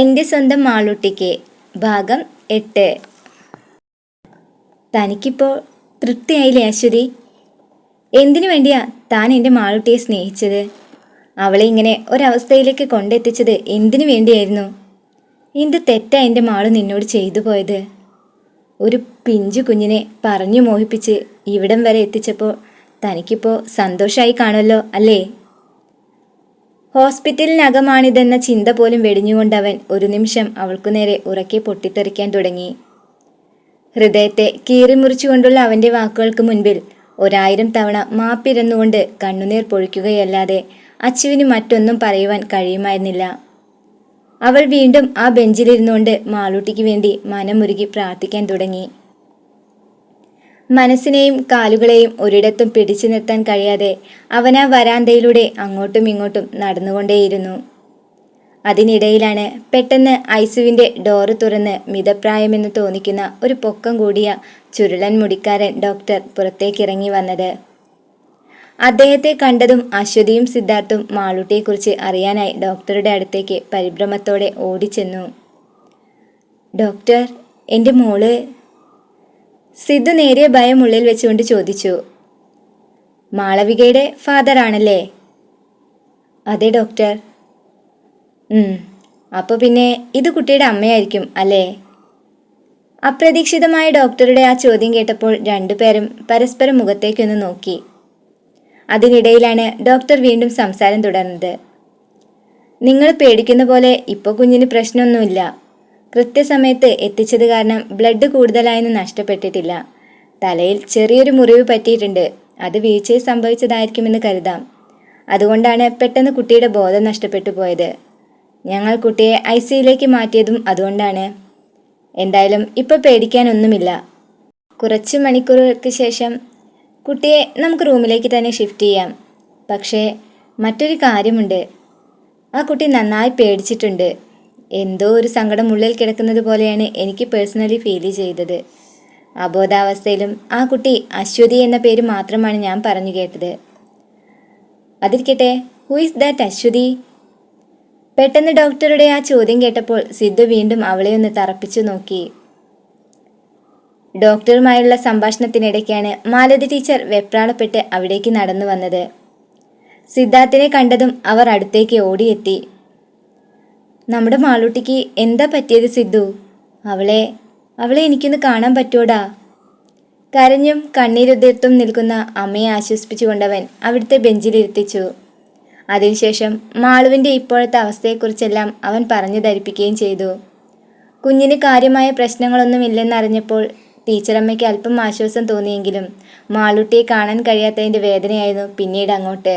എന്റെ സ്വന്തം മാളൂട്ടിക്ക് ഭാഗം എട്ട്. തനിക്കിപ്പോൾ തൃപ്തിയായില്ലേ അശ്വതി? എന്തിനു വേണ്ടിയാ താൻ എന്റെ മാളൂട്ടിയെ സ്നേഹിച്ചത്? അവളെ ഇങ്ങനെ ഒരവസ്ഥയിലേക്ക് കൊണ്ടെത്തിച്ചത് എന്തിനു വേണ്ടിയായിരുന്നു? എന്ത് തെറ്റാ എന്റെ മാളു നിന്നോട് ചെയ്തു പോയത്? ഒരു പിഞ്ചു കുഞ്ഞിനെ പറഞ്ഞു മോഹിപ്പിച്ച് ഇവിടം വരെ എത്തിച്ചപ്പോൾ തനിക്കിപ്പോൾ സന്തോഷമായി കാണുമല്ലോ അല്ലേ? ഹോസ്പിറ്റലിനകമാണിതെന്ന ചിന്ത പോലും വെടിഞ്ഞുകൊണ്ടവൻ ഒരു നിമിഷം അവൾക്കു നേരെ ഉറക്കെ പൊട്ടിത്തെറിക്കാൻ തുടങ്ങി. ഹൃദയത്തെ കീറിമുറിച്ചുകൊണ്ടുള്ള അവന്റെ വാക്കുകൾക്ക് മുൻപിൽ ഒരായിരം തവണ മാപ്പിരന്നുകൊണ്ട് കണ്ണുനീർ പൊഴിക്കുകയല്ലാതെ അച്ചുവിന് മറ്റൊന്നും പറയുവാൻ കഴിയുമായിരുന്നില്ല. അവൾ വീണ്ടും ആ ബെഞ്ചിലിരുന്നുകൊണ്ട് മാളൂട്ടിക്ക് വേണ്ടി മനമുരുകി പ്രാർത്ഥിക്കാൻ തുടങ്ങി. മനസ്സിനെയും കാലുകളെയും ഒരിടത്തും പിടിച്ചു നിർത്താൻ കഴിയാതെ അവൻ ആ വരാന്തയിലൂടെ അങ്ങോട്ടും ഇങ്ങോട്ടും നടന്നുകൊണ്ടേയിരുന്നു. അതിനിടയിലാണ് പെട്ടെന്ന് ഐസുവിന്റെ ഡോറ് തുറന്ന് മിതപ്രായമെന്ന് തോന്നിക്കുന്ന ഒരു പൊക്കം കൂടിയ ചുരുളൻ മുടിക്കാരൻ ഡോക്ടർ പുറത്തേക്കിറങ്ങി വന്നത്. അദ്ദേഹത്തെ കണ്ടതും അശ്വതിയും സിദ്ധാർത്ഥും മാളൂട്ടിയെക്കുറിച്ച് അറിയാനായി ഡോക്ടറുടെ അടുത്തേക്ക് പരിഭ്രമത്തോടെ ഓടിച്ചെന്നു. ഡോക്ടർ എന്റെ മോൾ സിദ്ധു നേരിയ ഭയം ഉള്ളിൽ വെച്ചുകൊണ്ട് ചോദിച്ചു മാളവികയുടെ ഫാദർ ആണല്ലേ അതെ ഡോക്ടർ. അപ്പോൾ പിന്നെ ഇത് കുട്ടിയുടെ അമ്മയായിരിക്കും അല്ലേ? അപ്രതീക്ഷിതമായ ഡോക്ടറുടെ ആ ചോദ്യം കേട്ടപ്പോൾ രണ്ടുപേരും പരസ്പരം മുഖത്തേക്കൊന്ന് നോക്കി. അതിനിടയിലാണ് ഡോക്ടർ വീണ്ടും സംസാരം തുടർന്നത്. നിങ്ങൾ പേടിക്കുന്ന പോലെ ഇപ്പോൾ കുഞ്ഞിന് പ്രശ്നമൊന്നുമില്ല. കൃത്യസമയത്ത് എത്തിച്ചത് കാരണം ബ്ലഡ് കൂടുതലായൊന്നും നഷ്ടപ്പെട്ടിട്ടില്ല. തലയിൽ ചെറിയൊരു മുറിവ് പറ്റിയിട്ടുണ്ട്. അത് വീഴ്ചയിൽ സംഭവിച്ചതായിരിക്കുമെന്ന് കരുതാം. അതുകൊണ്ടാണ് പെട്ടെന്ന് കുട്ടിയുടെ ബോധം നഷ്ടപ്പെട്ടു പോയത്. ഞങ്ങൾ കുട്ടിയെ ഐ സിയിലേക്ക് മാറ്റിയതും അതുകൊണ്ടാണ്. എന്തായാലും ഇപ്പോൾ പേടിക്കാനൊന്നുമില്ല. കുറച്ച് മണിക്കൂറുകൾക്ക് ശേഷം കുട്ടിയെ നമുക്ക് റൂമിലേക്ക് തന്നെ ഷിഫ്റ്റ് ചെയ്യാം. പക്ഷേ മറ്റൊരു കാര്യമുണ്ട്. ആ കുട്ടി നന്നായി പേടിച്ചിട്ടുണ്ട്. എന്തോ ഒരു സങ്കടം ഉള്ളിൽ കിടക്കുന്നത് പോലെയാണ് എനിക്ക് പേഴ്സണലി ഫീൽ ചെയ്തത്. അബോധാവസ്ഥയിലും ആ കുട്ടി അശ്വതി എന്ന പേര് മാത്രമാണ് ഞാൻ പറഞ്ഞു കേട്ടത്. അതിരിക്കട്ടെ ഹു ഇസ് ദാറ്റ് അശ്വതി? പെട്ടെന്ന് ഡോക്ടറുടെ ആ ചോദ്യം കേട്ടപ്പോൾ സിദ്ധു വീണ്ടും അവളെ ഒന്ന് തറപ്പിച്ചു നോക്കി. ഡോക്ടറുമായുള്ള സംഭാഷണത്തിനിടയ്ക്കാണ് മാലതി ടീച്ചർ വെപ്രാളപ്പെട്ട് അവിടേക്ക് നടന്നു വന്നത്. സിദ്ധാർത്ഥിനെ കണ്ടതും അവർ അടുത്തേക്ക് ഓടിയെത്തി. നമ്മുടെ മാളൂട്ടിക്ക് എന്താ പറ്റിയത് സിദ്ധു? അവളെ അവളെ എനിക്കൊന്ന് കാണാൻ പറ്റൂടാ കരഞ്ഞും കണ്ണീരുതിർത്തും നിൽക്കുന്ന അമ്മയെ ആശ്വസിപ്പിച്ചുകൊണ്ടവൻ അവിടുത്തെ ബെഞ്ചിലിരുത്തിച്ചു അതിനുശേഷം മാളുവിന്റെ ഇപ്പോഴത്തെ അവസ്ഥയെക്കുറിച്ചെല്ലാം അവൻ പറഞ്ഞു ധരിപ്പിക്കുകയും ചെയ്തു. കുഞ്ഞിന് കാര്യമായ പ്രശ്നങ്ങളൊന്നും ഇല്ലെന്നറിഞ്ഞപ്പോൾ ടീച്ചറമ്മയ്ക്ക് അല്പം ആശ്വാസം തോന്നിയെങ്കിലും മാളൂട്ടിയെ കാണാൻ കഴിയാത്തതിന്റെ വേദനയായിരുന്നു പിന്നീട് അങ്ങോട്ട്.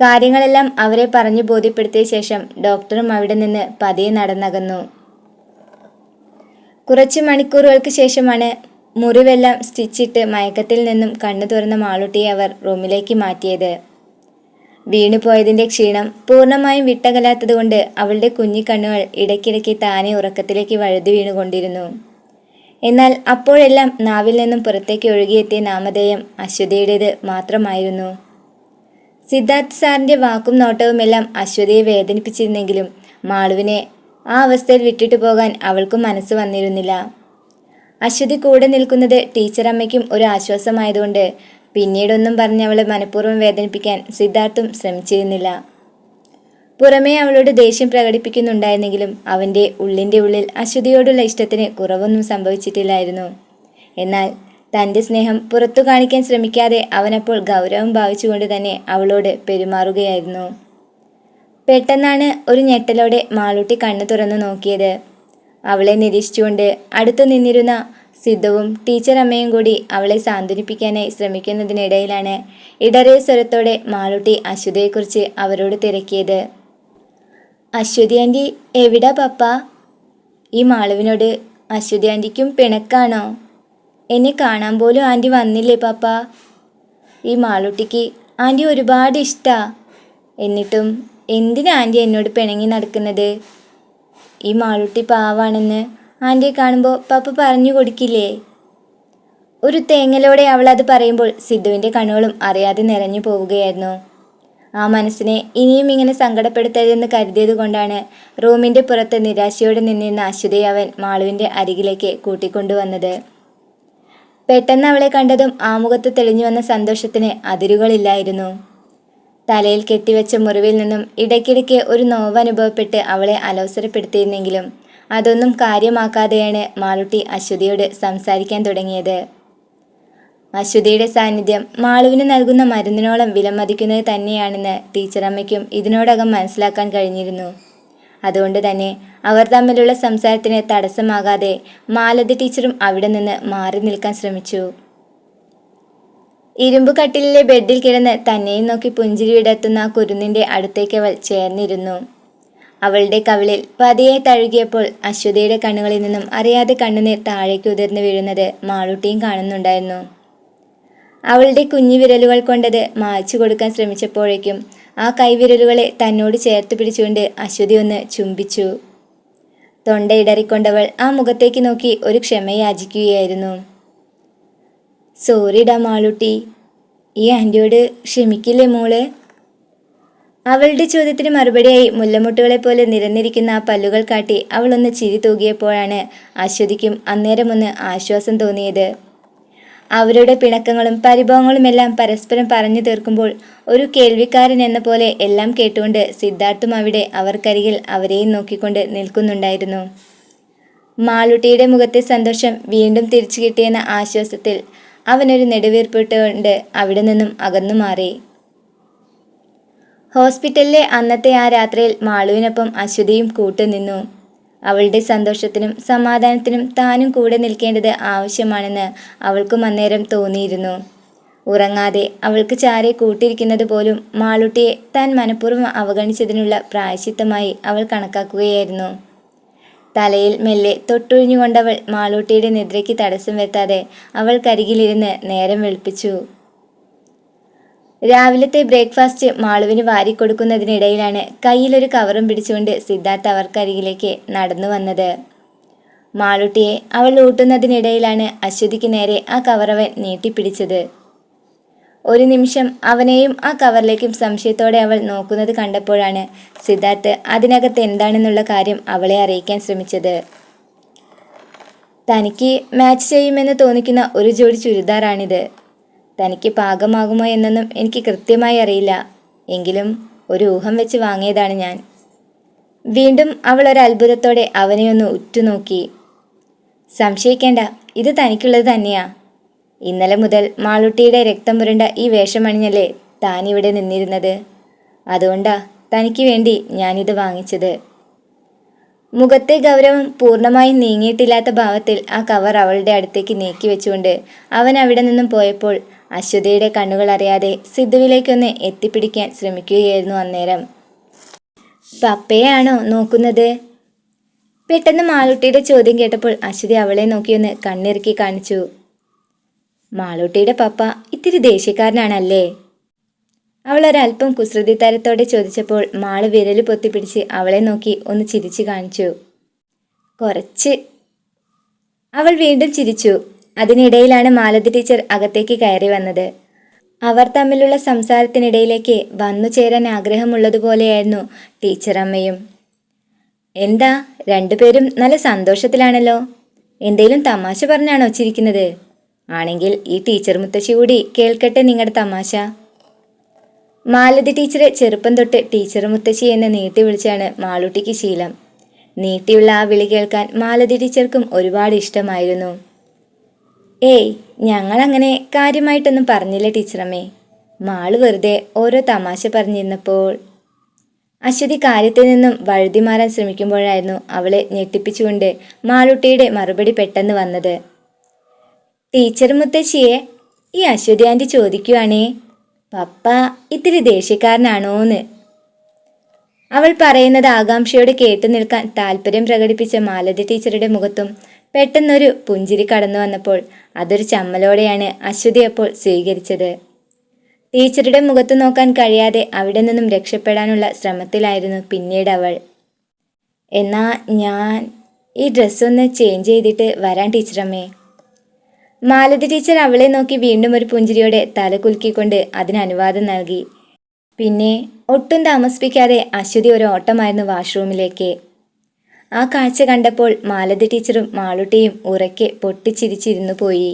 കാര്യങ്ങളെല്ലാം അവരെ പറഞ്ഞു ബോധ്യപ്പെടുത്തിയ ശേഷം ഡോക്ടറും അവിടെ നിന്ന് പതിയെ നടന്നകന്നു. കുറച്ച് മണിക്കൂറുകൾക്ക് ശേഷമാണ് മുറിവെല്ലാം സ്റ്റിച്ചിട്ട് മയക്കത്തിൽ നിന്നും കണ്ണു തുറന്ന മാളൂട്ടിയെ അവർ റൂമിലേക്ക് മാറ്റിയത്. വീണുപോയതിന്റെ ക്ഷീണം പൂർണമായും വിട്ടകലാത്തതുകൊണ്ട് അവളുടെ കുഞ്ഞിക്കണ്ണുകൾ ഇടയ്ക്കിടയ്ക്ക് താനെ ഉറക്കത്തിലേക്ക് വഴുതി വീണുകൊണ്ടിരുന്നു. എന്നാൽ അപ്പോഴെല്ലാം നാവിൽ നിന്നും പുറത്തേക്ക് ഒഴുകിയെത്തിയ നാമധേയം അശ്വതിയുടേത് മാത്രമായിരുന്നു. സിദ്ധാർത്ഥ് സാറിന്റെ വാക്കും നോട്ടവുമെല്ലാം അശ്വതിയെ വേദനിപ്പിച്ചിരുന്നെങ്കിലും മാളുവിനെ ആ അവസ്ഥയിൽ വിട്ടിട്ടു പോകാൻ അവൾക്കും മനസ്സ് വന്നിരുന്നില്ല. അശ്വതി കൂടെ നിൽക്കുന്നത് ടീച്ചറമ്മയ്ക്കും ഒരു ആശ്വാസമായതുകൊണ്ട് പിന്നീടൊന്നും പറഞ്ഞ് അവളെ മനഃപൂർവം വേദനിപ്പിക്കാൻ സിദ്ധാർത്ഥും ശ്രമിച്ചിരുന്നില്ല. പുറമേ അവളോട് ദേഷ്യം പ്രകടിപ്പിക്കുന്നുണ്ടായിരുന്നെങ്കിലും അവന്റെ ഉള്ളിന്റെ ഉള്ളിൽ അശ്വതിയോടുള്ള ഇഷ്ടത്തിന് കുറവൊന്നും സംഭവിച്ചിട്ടില്ലായിരുന്നു. എന്നാൽ തന്റെ സ്നേഹം പുറത്തു കാണിക്കാൻ ശ്രമിക്കാതെ അവനപ്പോൾ ഗൗരവം ഭാവിച്ചുകൊണ്ട് തന്നെ അവളോട് പെരുമാറുകയായിരുന്നു. പെട്ടെന്നാണ് ഒരു ഞെട്ടലോടെ മാളൂട്ടി കണ്ണു തുറന്നു നോക്കിയത്. അവളെ നിരീക്ഷിച്ചുകൊണ്ട് അടുത്തു നിന്നിരുന്ന സിദ്ധവും ടീച്ചർ അമ്മയും കൂടി അവളെ സാന്ത്വനിപ്പിക്കാനായി ശ്രമിക്കുന്നതിനിടയിലാണ് ഇടറിയ സ്വരത്തോടെ മാളൂട്ടി അശ്വതിയെക്കുറിച്ച് അവരോട് തിരക്കിയത്. അശ്വതി ആന്റി എവിടാ പപ്പ? ഈ മാളുവിനോട് അശ്വതി ആന്റിക്കും പിണക്കാണോ? എന്നെ കാണാൻ പോലും ആന്റി വന്നില്ലേ പാപ്പ? ഈ മാളുട്ടിക്ക് ആന്റി ഒരുപാട് ഇഷ്ടാ. എന്നിട്ടും എന്തിനാ ആന്റി എന്നോട് പിണങ്ങി നടക്കുന്നത്? ഈ മാളുട്ടി പാവാണെന്ന് ആന്റിയെ കാണുമ്പോൾ പാപ്പ പറഞ്ഞു കൊടുക്കില്ലേ? ഒരു തേങ്ങലോടെ അവൾ അത് പറയുമ്പോൾ സിദ്ധുവിന്റെ കണ്ണുകളും അറിയാതെ നിറഞ്ഞു പോവുകയായിരുന്നു. ആ മനസ്സിനെ ഇനിയും ഇങ്ങനെ സങ്കടപ്പെടുത്തരുതെന്ന് കരുതിയത് കൊണ്ടാണ് റൂമിന്റെ പുറത്ത് നിരാശയോടെ നിന്നിരുന്ന അശ്വതി അവൻ മാളുവിന്റെ അരികിലേക്ക് കൂട്ടിക്കൊണ്ടുവന്നത്. പെട്ടെന്ന് അവളെ കണ്ടതും ആമുഖത്ത് തെളിഞ്ഞു വന്ന സന്തോഷത്തിന് അതിരുകളില്ലായിരുന്നു. തലയിൽ കെട്ടിവെച്ച മുറിവിൽ നിന്നും ഇടയ്ക്കിടയ്ക്ക് ഒരു നോവ് അനുഭവപ്പെട്ട് അവളെ അലോസരപ്പെടുത്തിയിരുന്നെങ്കിലും അതൊന്നും കാര്യമാക്കാതെയാണ് മാളുട്ടി അശ്വതിയോട് സംസാരിക്കാൻ തുടങ്ങിയത്. അശ്വതിയുടെ സാന്നിധ്യം മാളുവിന് നൽകുന്ന മരുന്നിനോളം വിലമതിക്കുന്നത് തന്നെയാണെന്ന് ടീച്ചറമ്മയ്ക്കും ഇതിനോടകം മനസ്സിലാക്കാൻ കഴിഞ്ഞിരുന്നു. അതുകൊണ്ട് തന്നെ അവർ തമ്മിലുള്ള സംസാരത്തിന് തടസ്സമാകാതെ മാലതി ടീച്ചറും അവിടെ നിന്ന് മാറി നിൽക്കാൻ ശ്രമിച്ചു. ഇരുമ്പ് കട്ടിലിലെ ബെഡിൽ കിടന്ന് തന്നെയും നോക്കി പുഞ്ചിരി വിടർത്തുന്ന ആ കുരുന്നിന്റെ അടുത്തേക്ക് അവൾ ചേർന്നിരുന്നു. അവളുടെ കവിളിൽ പതിയെ തഴുകിയപ്പോൾ അശ്വതിയുടെ കണ്ണുകളിൽ നിന്നും അറിയാതെ കണ്ണുനീർ താഴേക്ക് ഉതിർന്നു വീഴുന്നത് മാളൂട്ടിയും കാണുന്നുണ്ടായിരുന്നു. അവളുടെ കുഞ്ഞു വിരലുകൾ കൊണ്ടത് മായ്ച്ചു കൊടുക്കാൻ ശ്രമിച്ചപ്പോഴേക്കും ആ കൈവിരലുകളെ തന്നോട് ചേർത്ത് പിടിച്ചുകൊണ്ട് അശ്വതി ഒന്ന് ചുംബിച്ചു. തൊണ്ടയിടറിക്കൊണ്ടവൾ ആ മുഖത്തേക്ക് നോക്കി ഒരു ക്ഷമയാചിക്കുകയായിരുന്നു സോറിടാ മാളുട്ടി ഈ ആന്റിയോട് ക്ഷമിക്കില്ലേ മോൾ? അവളുടെ ചോദ്യത്തിന് മറുപടിയായി മുല്ലമുട്ടുകളെ പോലെ നിരന്നിരിക്കുന്ന ആ പല്ലുകൾ കാട്ടി അവളൊന്ന് ചിരി തൂകിയപ്പോഴാണ് അശ്വതിക്കും അന്നേരമൊന്ന് ആശ്വാസം തോന്നിയത്. അവരുടെ പിണക്കങ്ങളും പരിഭവങ്ങളുമെല്ലാം പരസ്പരം പറഞ്ഞു തീർക്കുമ്പോൾ ഒരു കേൾവിക്കാരൻ എന്ന പോലെ എല്ലാം കേട്ടുകൊണ്ട് സിദ്ധാർത്ഥും അവിടെ അവർക്കരികിൽ അവരെയും നോക്കിക്കൊണ്ട് നിൽക്കുന്നുണ്ടായിരുന്നു. മാളുട്ടിയുടെ മുഖത്തെ സന്തോഷം വീണ്ടും തിരിച്ചു കിട്ടിയെന്ന ആശ്വാസത്തിൽ അവനൊരു നെടുവീർപ്പിട്ടുകൊണ്ട് അവിടെ നിന്നും അകന്നു മാറി. ഹോസ്പിറ്റലിലെ അന്നത്തെ ആ രാത്രിയിൽ മാളുവിനൊപ്പം അശ്വതിയും കൂട്ടുനിന്നു. അവളുടെ സന്തോഷത്തിനും സമാധാനത്തിനും താനും കൂടെ നിൽക്കേണ്ടത് ആവശ്യമാണെന്ന് അവൾക്കും അന്നേരം തോന്നിയിരുന്നു. ഉറങ്ങാതെ അവൾക്ക് ചാരെ കൂട്ടിയിരിക്കുന്നത് പോലും മാളുട്ടിയെ താൻ മനഃപൂർവം അവഗണിച്ചതിനുള്ള പ്രായശിത്തമായി അവൾ കണക്കാക്കുകയായിരുന്നു. തലയിൽ മെല്ലെ തൊട്ടൊഴിഞ്ഞുകൊണ്ടവൾ മാളൂട്ടിയുടെ നിദ്രയ്ക്ക് തടസ്സം വരുത്താതെ അവൾക്കരികിലിരുന്ന് നേരം വെളുപ്പിച്ചു. രാവിലത്തെ ബ്രേക്ക്ഫാസ്റ്റ് മാളുവിന് വാരിക്കൊടുക്കുന്നതിനിടയിലാണ് കയ്യിലൊരു കവറും പിടിച്ചുകൊണ്ട് സിദ്ധാർത്ഥ് അവർക്കരികിലേക്ക് നടന്നു വന്നത്. മാളുട്ടിയെ അവൾ ഊട്ടുന്നതിനിടയിലാണ് അശ്വതിക്ക് നേരെ ആ കവറവൻ നീട്ടിപ്പിടിച്ചത്. ഒരു നിമിഷം അവനെയും ആ കവറിലേക്കും സംശയത്തോടെ അവൾ നോക്കുന്നത് കണ്ടപ്പോഴാണ് സിദ്ധാർത്ഥ് അതിനകത്ത് എന്താണെന്നുള്ള കാര്യം അവളെ അറിയിക്കാൻ ശ്രമിച്ചത്. തനിക്ക് മാച്ച് ചെയ്യുമെന്ന് തോന്നിക്കുന്ന ഒരു ജോഡി ചുരിദാറാണിത്. തനിക്ക് പാകമാകുമോ എന്നൊന്നും എനിക്ക് കൃത്യമായി അറിയില്ല. എങ്കിലും ഒരു ഊഹം വെച്ച് വാങ്ങിയതാണ് ഞാൻ. വീണ്ടും അവൾ ഒരു അത്ഭുതത്തോടെ അവനെ ഒന്ന് ഉറ്റുനോക്കി. സംശയിക്കേണ്ട ഇത് തനിക്കുള്ളത് തന്നെയാ. ഇന്നലെ മുതൽ മാളുട്ടിയുടെ രക്തം പുരണ്ട ഈ വേഷമണിഞ്ഞല്ലേ താൻ ഇവിടെ നിന്നിരുന്നത്? അതുകൊണ്ടാ തനിക്ക് വേണ്ടി ഞാനിത് വാങ്ങിച്ചത്. മുഖത്തെ ഗൗരവം പൂർണമായും നീങ്ങിയിട്ടില്ലാത്ത ഭാവത്തിൽ ആ കവർ അവളുടെ അടുത്തേക്ക് നീക്കി വെച്ചുകൊണ്ട് അവൻ അവിടെ നിന്നും പോയപ്പോൾ അശ്വതിയുടെ കണ്ണുകൾ അറിയാതെ സിദ്ധുവിലേക്കൊന്ന് എത്തിപ്പിടിക്കാൻ ശ്രമിക്കുകയായിരുന്നു അന്നേരം. പപ്പയാണോ നോക്കുന്നത്? പെട്ടെന്ന് മാളൂട്ടിയുടെ ചോദ്യം കേട്ടപ്പോൾ അശ്വതി അവളെ നോക്കിയൊന്ന് കണ്ണിറുക്കി കാണിച്ചു. മാളൂട്ടിയുടെ പപ്പ ഇത്തിരി ദേഷ്യക്കാരനാണല്ലേ? അവൾ ഒരല്പം കുസൃതി തരത്തോടെ ചോദിച്ചപ്പോൾ മാൾ വിരൽ പൊത്തിപ്പിടിച്ച് അവളെ നോക്കി ഒന്ന് ചിരിച്ചു കാണിച്ചു. കുറച്ച്. അവൾ വീണ്ടും ചിരിച്ചു. അതിനിടയിലാണ് മാലതി ടീച്ചർ അകത്തേക്ക് കയറി വന്നത്. അവർ തമ്മിലുള്ള സംസാരത്തിനിടയിലേക്ക് വന്നു ചേരാൻ ആഗ്രഹമുള്ളതുപോലെയായിരുന്നു ടീച്ചർ അമ്മയും എന്താ രണ്ടുപേരും നല്ല സന്തോഷത്തിലാണല്ലോ? എന്തേലും തമാശ പറഞ്ഞാണോ ചിരിക്കുന്നത്? ആണെങ്കിൽ ഈ ടീച്ചർ മുത്തശ്ശി കൂടി കേൾക്കട്ടെ നിങ്ങളുടെ തമാശ. മാലതി ടീച്ചറെ ചെറുപ്പം തൊട്ട് ടീച്ചർ മുത്തശ്ശി എന്ന് നീട്ടി വിളിച്ചാണ് മാളൂട്ടിക്ക് ശീലം. നീട്ടിയുള്ള ആ വിളി കേൾക്കാൻ മാലതി ടീച്ചർക്കും ഒരുപാട് ഇഷ്ടമായിരുന്നു. ഏയ് ഞങ്ങൾ അങ്ങനെ കാര്യമായിട്ടൊന്നും പറഞ്ഞില്ല ടീച്ചറമ്മേ. മാൾ വെറുതെ ഓരോ തമാശ പറഞ്ഞിരുന്നപ്പോൾ അശ്വതി കാര്യത്തിൽ നിന്നും വഴുതി മാറാൻ ശ്രമിക്കുമ്പോഴായിരുന്നു അവളെ ഞെട്ടിപ്പിച്ചുകൊണ്ട് മാളുട്ടിയുടെ മറുപടി പെട്ടെന്ന് വന്നത്. ടീച്ചർ മുത്തശ്ശിയെ ഈ അശ്വതി ആന്റി ചോദിക്കുവാണേ പപ്പ ഇത്തിരി ദേഷ്യക്കാരനാണോന്ന്? അവൾ പറയുന്നത് ആകാംക്ഷയോടെ കേട്ടു നിൽക്കാൻ താല്പര്യം പ്രകടിപ്പിച്ച മാലതി ടീച്ചറുടെ മുഖത്തും പെട്ടെന്നൊരു പുഞ്ചിരി കടന്നു വന്നപ്പോൾ അതൊരു ചമ്മലോടെയാണ് അശ്വതി അപ്പോൾ സ്വീകരിച്ചത്. ടീച്ചറുടെ മുഖത്ത് നോക്കാൻ കഴിയാതെ അവിടെ നിന്നും രക്ഷപ്പെടാനുള്ള ശ്രമത്തിലായിരുന്നു പിന്നീട് അവൾ. എന്നാ ഞാൻ ഈ ഡ്രസ്സൊന്ന് ചേഞ്ച് ചെയ്തിട്ട് വരാൻ ടീച്ചറമ്മേ. മാലതി ടീച്ചർ അവളെ നോക്കി വീണ്ടും ഒരു പുഞ്ചിരിയോടെ തല കുലുക്കിക്കൊണ്ട് അതിന് അനുവാദം നൽകി. പിന്നെ ഒട്ടും താമസിപ്പിക്കാതെ അശ്വതി ഒരു ഓട്ടമായിരുന്നു വാഷ്റൂമിലേക്ക്. ആ കാഴ്ച കണ്ടപ്പോൾ മാലതി ടീച്ചറും മാളുട്ടിയും ഉറക്കെ പൊട്ടിച്ചിരിച്ചിരുന്നു പോയി.